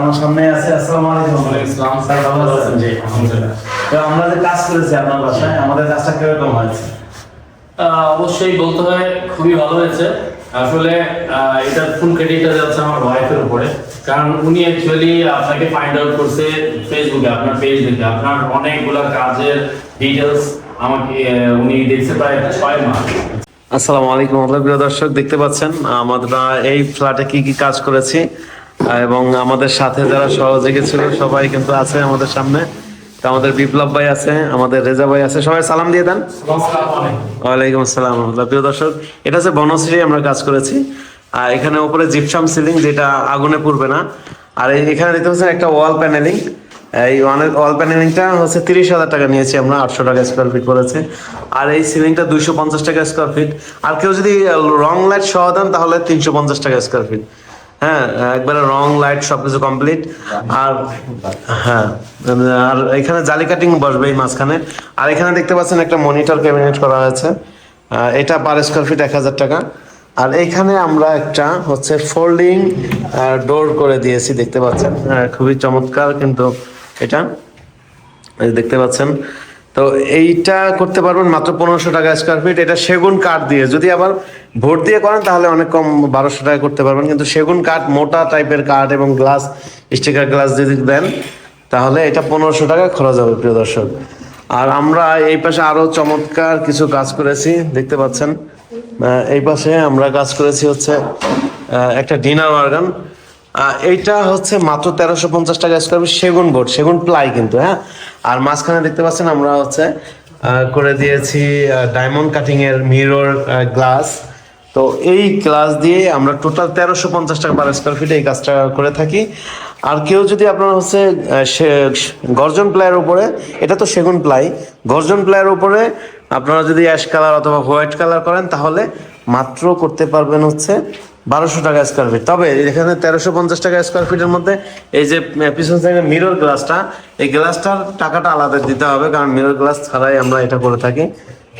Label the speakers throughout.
Speaker 1: আমার সামনে আছে আসসালামু আলাইকুম। স্যার ভালো আছেন?
Speaker 2: জি আলহামদুলিল্লাহ।
Speaker 1: তো আমরা যে কাজ করেছি আপনার বাসায় আমাদের কাজটা কীরকম হয়েছে?
Speaker 2: অবশ্যই বলতে হয় খুবই ভালো হয়েছে। আসলে এটার ফুল ক্রেডিটটা যাচ্ছে আমার ওয়াইফের উপরে। কারণ উনি অ্যাকচুয়ালি আপনাকে ফাইন্ড আউট করছে ফেসবুকে আপনার পেজ দেখে। আপনার অনেকগুলো কাজের ডিটেলস আমাকে উনি দেখছে প্রায় ছয় মাস।
Speaker 1: আসসালামু আলাইকুম। আমাদের প্রিয় দর্শক দেখতে পাচ্ছেন আমরা এই ফ্ল্যাটে কি কি কাজ করেছি? এবং আমাদের সাথে যারা সহযোগী ছিল সবাই কিন্তু আছে আমাদের সামনে। তো আমাদের বিপ্লব ভাই আছে আমাদের রেজা ভাই আছে। সবাই সালাম দিয়ে দেন। ওয়ালাইকুম আসসালাম রহমতুল্লাহ। প্রিয় দর্শক এটা হচ্ছে বনশ্রী আমরা কাজ করেছি। আর এখানে উপরে জিপসাম সিলিং যেটা আগুনে পুড়বে না। আর এখানে দেখতে পাচ্ছেন একটা ওয়াল প্যানেলিং এই ওয়াল প্যানেলিংটা হচ্ছে তিরিশ হাজার টাকা নিয়েছি আমরা আটশো টাকা স্কোয়ার ফিট পড়েছে আর এই সিলিংটা দুইশো পঞ্চাশ টাকা স্কোয়ার ফিট আর কেউ যদি রং লাইট সহ দেন তাহলে তিনশো পঞ্চাশ টাকা স্কোয়ার ফিট হ্যাঁ একবারে রং লাইট সবকিছু কমপ্লিট আর হ্যাঁ আর এখানে জালি কাটিং বসবে এই মাঝখানে। আর এখানে দেখতে পাচ্ছেন একটা মনিটর ক্যাবিনেট করা হয়েছে। এটা পার স্কোয়ার ফিট এক হাজার টাকা। আর এখানে আমরা একটা হচ্ছে ফোল্ডিং ডোর করে দিয়েছি দেখতে পাচ্ছেন? হ্যাঁ, খুবই চমৎকার কিন্তু এটা। দেখতে পাচ্ছেন তো এইটা করতে পারবেন মাত্র পনেরোশো টাকা স্কোয়ার ফিট এটা সেগুন কাঠ দিয়ে। যদি আবার ভোট দিয়ে করেন তাহলে অনেক কম বারোশো টাকা করতে পারবেন। কিন্তু সেগুন কাঠ মোটা টাইপের কাঠ এবং গ্লাস স্টিকার গ্লাস যদি দেন তাহলে এটা পনেরোশো টাকা খরচ হবে প্রিয় দর্শক। আর আমরা এই পাশে আরও চমৎকার কিছু কাজ করেছি দেখতে পাচ্ছেন। এই পাশে আমরা কাজ করেছি হচ্ছে একটা ডিনার আহ, এইটা হচ্ছে মাত্র তেরোশো পঞ্চাশ টাকা স্কোয়ার ফিট সেগুন বোর্ড, সেগুন প্লাই কিন্তু হ্যাঁ? আর মাঝখানে দেখতে পাচ্ছেন আমরা হচ্ছে করে দিয়েছি ডায়মন্ড কাটিং এর মিরর গ্লাস তো এই গ্লাস দিয়ে আমরা টোটাল তেরোশো পঞ্চাশ টাকা পার স্কোয়ার ফিটে এই কাজটা করে থাকি। আর কেউ যদি আপনার হচ্ছে গর্জন প্লাইয়ের উপরে, এটা তো সেগুন প্লাই গর্জন প্লাইয়ের উপরে আপনারা যদি অ্যাশ কালার অথবা হোয়াইট কালার করেন, তাহলে মাত্র করতে পারবেন হচ্ছে বারোশো টাকা স্কোয়ার ফিট তবে এখানে তেরোশো পঞ্চাশ টাকা স্কোয়ার ফিটের মধ্যে এই যে পিছন সাইডে মিরর গ্লাসটা এই গ্লাসটার টাকাটা আলাদা দিতে হবে, কারণ মিরর গ্লাস ছাড়াই আমরা এটা করে থাকি,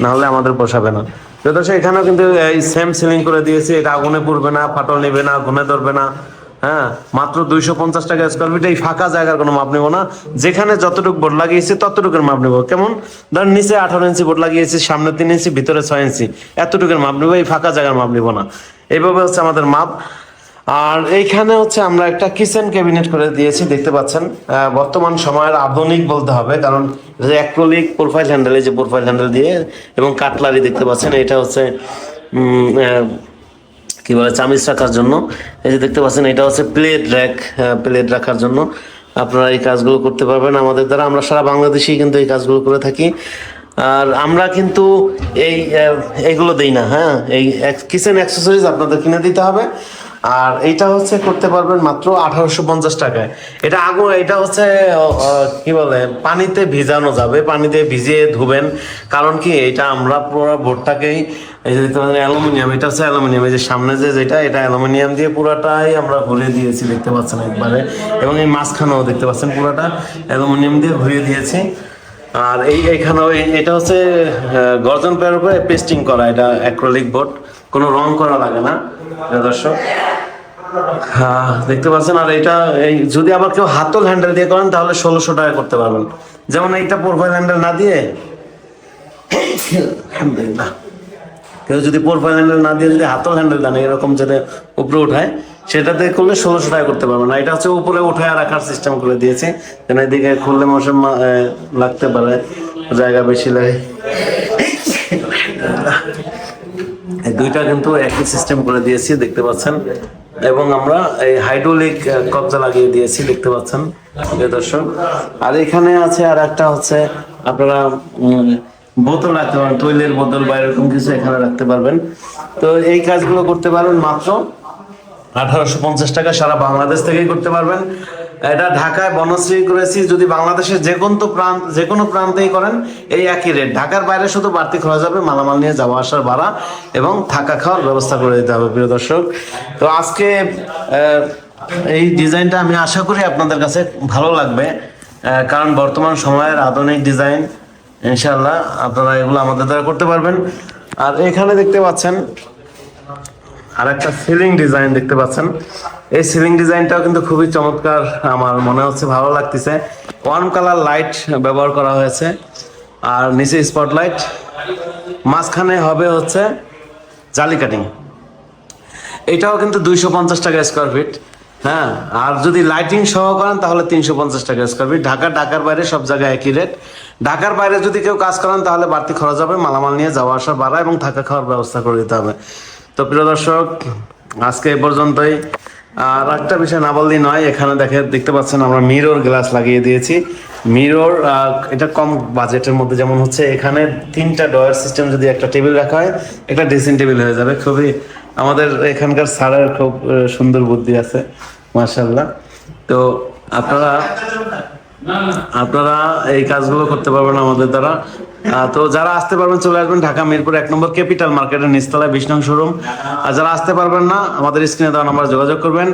Speaker 1: নাহলে আমাদের পোষাবে না। যদি এখানেও কিন্তু এই সেম সিলিং করে দিয়েছি, এটা আগুনে পুড়বে না, ফাটল নেবে না, ঘুমে ধরবে না। হ্যাঁ মাত্র দুইশো পঞ্চাশ টাকা স্কোয়ার ফিট এই ফাঁকা জায়গার কোনো মাপ নেব না। যেখানে যতটুকু বোর্ড লাগিয়েছি, ততটুকুর মাপ নেব। কেমন? ধর নিচে আঠারো ইঞ্চি বোর্ড লাগিয়েছি, সামনে তিন ইঞ্চি ভিতরে ছয় ইঞ্চি এতটুকুর মাপ নেব, এই ফাঁকা জায়গার মাপ নেব না। এইভাবে হচ্ছে আমাদের মাপ। আর এইখানে হচ্ছে আমরা একটা কিচেন ক্যাবিনেট করে দিয়েছি, দেখতে পাচ্ছেন। বর্তমান সময়ের আধুনিক বলতে হবে, কারণ অ্যাক্রোলিক প্রোফাইল হ্যান্ডেল এই যে প্রোফাইল হ্যান্ডেল দিয়ে এবং কাটলারি দেখতে পাচ্ছেন, এটা হচ্ছে কি বলে, চামিচ রাখার জন্য। এই যে দেখতে পাচ্ছেন, এটা হচ্ছে প্লেট র্যাক প্লেট রাখার জন্য। আপনারা এই কাজগুলো করতে পারবেন আমাদের দ্বারা। আমরা সারা বাংলাদেশেই কিন্তু এই কাজগুলো করে থাকি। আর আমরা কিন্তু এই এগুলো দেই না হ্যাঁ। এই কিচেন অ্যাক্সেসরিজ আপনাদের কিনে দিতে হবে। আর এটা হচ্ছে করতে পারবেন মাত্র আঠারোশো পঞ্চাশ টাকায়। এটা আগুন, এটা হচ্ছে কি বলে, পানিতে ভিজানো যাবে, পানিতে ভিজিয়ে ধুবেন। কারণ কি, এটা আমরা পুরো বোর্ডটাকেই এই যে পাচ্ছেন অ্যালুমিনিয়াম, এটা হচ্ছে অ্যালুমিনিয়াম, এই যে সামনে যে যেটা, এটা অ্যালুমিনিয়াম দিয়ে পুরাটাই আমরা ভরিয়ে দিয়েছি, দেখতে পাচ্ছেন একবারে। এবং এই মাঝখানেও দেখতে পাচ্ছেন পুরাটা অ্যালুমিনিয়াম দিয়ে ভরিয়ে দিয়েছি। আর এই এখানেও এটা হচ্ছে গর্জন প্লেয়ার উপরে পেস্টিং করা, এটা অ্যাক্রোলিক বোর্ড কোনো রং করা লাগে না। দর্শক হ্যাঁ দেখতে পাচ্ছেন, আর এটা এই যদি আবার কেউ হাতল হ্যান্ডেল দিয়ে করেন, তাহলে ষোলোশো টাকা করতে পারবেন। যেমন এইটা প্রোফাইল হ্যান্ডেল না দিয়ে, আলহামদুলিল্লাহ। কেউ যদি প্রোফাইল হ্যান্ডেল না দিয়ে যদি হাতল হ্যান্ডেল দেন, এরকম যেটা উপরে উঠায়, সেটাতে করলে ষোলোশো টাকা করতে পারবেন। না এটা হচ্ছে উপরে উঠায় রাখার সিস্টেম করে দিয়েছি, যেন এদিকে খুললে মশা লাগতে পারে, জায়গা বেশি লাগে। দুইটা কিন্তু একই সিস্টেম করে দিয়েছি, দেখতে পাচ্ছেন। এবং আমরা এই হাইড্রোলিক কবজা লাগিয়ে দিয়েছি, দেখতে পাচ্ছেন দর্শক। আর এখানে আছে আর একটা হচ্ছে আপনারা বোতল রাখতে পারেন, তৈলের বোতল বা এরকম কিছু এখানে রাখতে পারবেন। তো এই কাজগুলো করতে পারবেন মাত্র আঠারোশো পঞ্চাশ টাকা সারা বাংলাদেশ থেকেই করতে পারবেন। এটা ঢাকায় বনশ্রী করেছি, যদি বাংলাদেশের যে কোনো তো প্রান্ত যে কোনো প্রান্তেই করেন, এই একই রেট ঢাকার বাইরে শুধু বাড়তি খরচ হবে, মালামাল নিয়ে যাওয়া আসার ভাড়া এবং থাকা খাওয়ার ব্যবস্থা করে দিতে হবে, প্রিয় দর্শক। তো আজকে এই ডিজাইনটা আমি আশা করি আপনাদের কাছে ভালো লাগবে কারণ বর্তমান সময়ের আধুনিক ডিজাইন ইনশাল্লাহ আপনারা এগুলো আমাদের দ্বারা করতে পারবেন। আর এখানে দেখতে পাচ্ছেন আর একটা সিলিং ডিজাইন দেখতে পাচ্ছেন। এই সিলিং ডিজাইনটাও কিন্তু খুবই চমৎকার, আমার মনে হচ্ছে ভালো লাগতেছে। ওয়ার্ম কালার লাইট ব্যবহার করা হয়েছে। আর নিচে স্পটলাইট মাঝখানে হবে হচ্ছে জালি কাটিং এটাও কিন্তু দুইশো পঞ্চাশ টাকা স্কোয়ার ফিট হ্যাঁ? আর যদি লাইটিং সহ করেন, তাহলে তিনশো পঞ্চাশ টাকা স্কোয়ার ফিট ঢাকা, ঢাকার বাইরে সব জায়গায় একই রেট ঢাকার বাইরে যদি কেউ কাজ করেন, তাহলে বাড়তি খরচ হবে। মালামাল নিয়ে যাওয়া আসা বাড়া এবং থাকা খাওয়ার ব্যবস্থা করে দিতে হবে। তো প্রিয় দর্শক, আজকে এ পর্যন্তই। আর একটা বিষয় না বললেই নয়, এখানে দেখে দেখতে পাচ্ছেন আমরা মিরর গ্লাস লাগিয়ে দিয়েছি। মিরর এটা কম বাজেটের মধ্যে যেমন হচ্ছে, এখানে তিনটা ডয়ার সিস্টেম যদি একটা টেবিল রাখা হয়, একটা ড্রেসিং টেবিল হয়ে যাবে। খুবই আমাদের এখানকার স্যারের খুব সুন্দর বুদ্ধি আছে মার্শাল্লাহ তো আপনারা আপনারা এই কাজগুলো করতে পারবেন আমাদের দ্বারা। তো যারা আসতে পারবেন চলে আসবেন ঢাকা মিরপুর এক নম্বর ক্যাপিটাল মার্কেটের নিচতলায় বিশ নং শোরুম। আর যারা আসতে পারবেন না আমাদের স্ক্রিনে দেওয়া নাম্বার যোগাযোগ করবেন।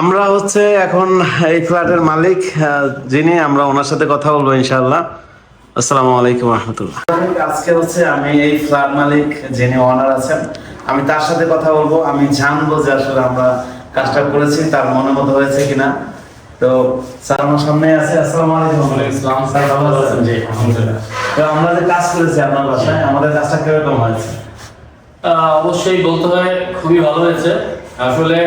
Speaker 1: আমরা হচ্ছে এখন এই ফ্ল্যাটের মালিক যিনি আমরা ওনার সাথে কথা বলব ইনশাল্লাহ আসসালামু আলাইকুম রহমতুল্লাহ। আজকে হচ্ছে আমি এই ফ্ল্যাট মালিক যিনি ওনার আছেন আমি তার সাথে কথা বলব। আমি জানব যে আসলে আমরা কাজটা করেছি তার মনে মতো হয়েছে কিনা। তো স্যার আমার সামনে আছে আসসালামু আলাইকুম।
Speaker 2: আসসালাম।
Speaker 1: স্যার ভালো আছেন?
Speaker 2: জি, আলহামদুলিল্লাহ।
Speaker 1: তো আমরা যে কাজ করেছি আপনার বাসায় আমাদের কাজটা কীরকম হয়েছে?
Speaker 2: অবশ্যই বলতে হয় খুবই ভালো হয়েছে। আসলে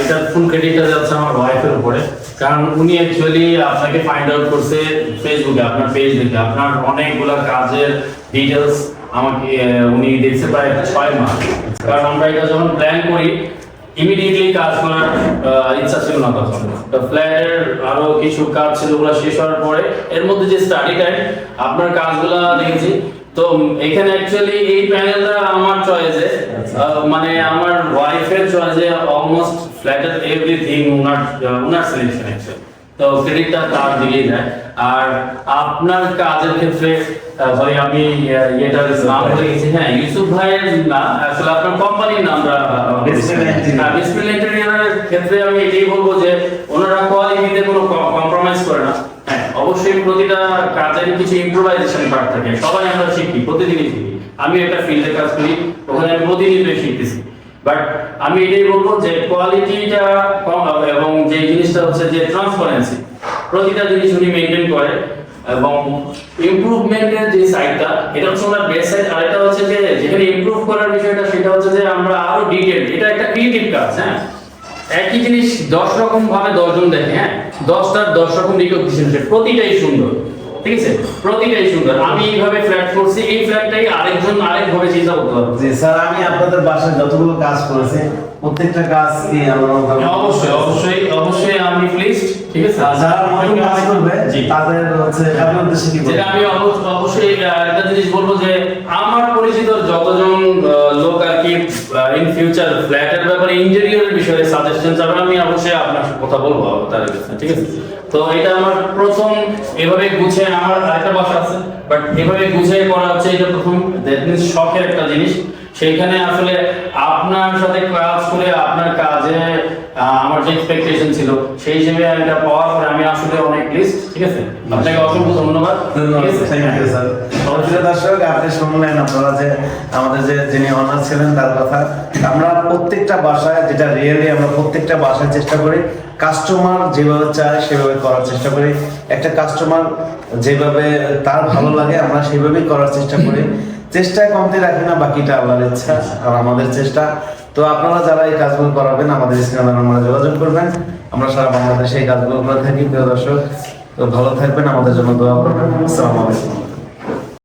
Speaker 2: এটার ফুল ক্রেডিটটা যাচ্ছে আমার ওয়াইফের উপরে। কারণ উনি অ্যাকচুয়ালি আপনাকে ফাইন্ড আউট করছে ফেসবুকে আপনার পেজ দেখে। আপনার অনেকগুলো কাজের ডিটেলস আমাকে উনি দেখছে প্রায় ছয় মাস। কারণ আমরা এটা যখন প্ল্যান করি ইমিডিয়েটলি কাজ করার ইচ্ছা ছিল না তখন। তো ফ্ল্যাটের আরও কিছু কাজ ছিল ওগুলো শেষ হওয়ার পরে এর মধ্যে যে স্টাডি টাইম আপনার কাজগুলো দেখেছি। তো এখানে অ্যাকচুয়ালি এই প্যানেলটা আমার চয়েসে মানে আমার ওয়াইফের চয়েসে অলমোস্ট ফ্ল্যাটের এভরিথিং ওনার ওনার সিলেকশন অ্যাকচুয়ালি তো ক্রেডিটটা তার দিকেই যায় আর আপনার কাজের ক্ষেত্রে সরি আমি ইয়েটার নাম ভুলে গেছি। হ্যাঁ ইউসুফ ভাইয়ের না আসলে আপনার কোম্পানির নামটা ডিসপ্লে ক্ষেত্রে আমি এটাই বলব যে ওনারা কোয়ালিটিতে কোনো কম্প্রোমাইজ করে না। হ্যাঁ। অবশ্যই প্রতিটা কাজের কিছু ইম্প্রোভাইজেশন পার্ট থাকে। সবাই আমরা শিখি প্রতিদিনই শিখি। আমি একটা ফিল্ডে কাজ করি ওখানে আমি প্রতিনিয়তই শিখতেছি। বাট আমি এটাই বলব যে কোয়ালিটিটা কম হবে এবং যে জিনিসটা হচ্ছে যে ট্রান্সপারেন্সি প্রতিটা জিনিস উনি মেনটেন করে এবং ইমপ্রুভমেন্টের যে সাইডটা এটা হচ্ছে ওনার বেস্ট সাইড আর এটা হচ্ছে যে যেখানে ইমপ্রুভ করার বিষয়টা, সেটা হচ্ছে যে আমরা আরও ডিটেল এটা একটা ক্রিয়েটিভ কাজ হ্যাঁ? একই জিনিস দশ রকম ভাবে দশজন দেখে হ্যাঁ? দশটার দশ রকম রিকগনিশন প্রতিটাই সুন্দর। ঠিক আছে? প্রতিটাই সুন্দর। আমি এইভাবে ফ্ল্যাট করছি এই ফ্ল্যাটটাই আরেকজন আরেকভাবে চিন্তা করতে পারবে।
Speaker 1: জি স্যার আমি আপনাদের বাসায় যতগুলো কাজ করেছি প্রত্যেকটা কাজ কি আমার
Speaker 2: অবশ্যই অবশ্যই অবশ্যই আমি প্লিজড ঠিক আছে?
Speaker 1: যারা নতুন কাজ করবে তাদের হচ্ছে আপনার উদ্দেশ্যে কি
Speaker 2: যেটা আমি অবশ্য- অবশ্যই একটা জিনিস বলব যে আমার পরিচিত যতজন কি ইন ফিউচার ফ্ল্যাটের ব্যাপারে বিষয়ে সাজেশন চাবেন আমি অবশ্যই আপনার কথা বলব তার ঠিক আছে? তো এটা আমার প্রথম, এভাবে গুছে আমার একটা বাসা আছে বাট এভাবে গুছে করা হচ্ছে, এটা প্রথম দ্যাট শখের একটা জিনিস। সেইখানে আসলে আপনার সাথে কাজ করে আপনার কাজে আমার যে এক্সপেকটেশন ছিল সেই হিসেবে এটা পাওয়ার পরে আমি আসলে অনেক লিস্ট ঠিক আছে? আপনাকে অসংখ্য ধন্যবাদ।
Speaker 1: দর্শক আপনি শুনলেন আপনারা যে আমাদের যে যিনি অনার ছিলেন তার কথা। আমরা প্রত্যেকটা বাসায় যেটা রিয়েলি আমরা প্রত্যেকটা বাসায় চেষ্টা করি কাস্টমার যেভাবে চায় সেভাবে করার চেষ্টা করি। একটা কাস্টমার যেভাবে তার ভালো লাগে আমরা সেভাবেই করার চেষ্টা করি। চেষ্টায় কমতে রাখি না, বাকিটা আল্লাহর ইচ্ছা আর আমাদের চেষ্টা। তো আপনারা যারা এই কাজগুলো করাবেন, আমাদের স্ক্রিনে আমরা যোগাযোগ করবেন। আমরা সারা বাংলাদেশে এই কাজগুলো করে থাকি, প্রিয় দর্শক। তো ভালো থাকবেন, আমাদের জন্য দোয়া করবেন। আসসালামু আলাইকুম।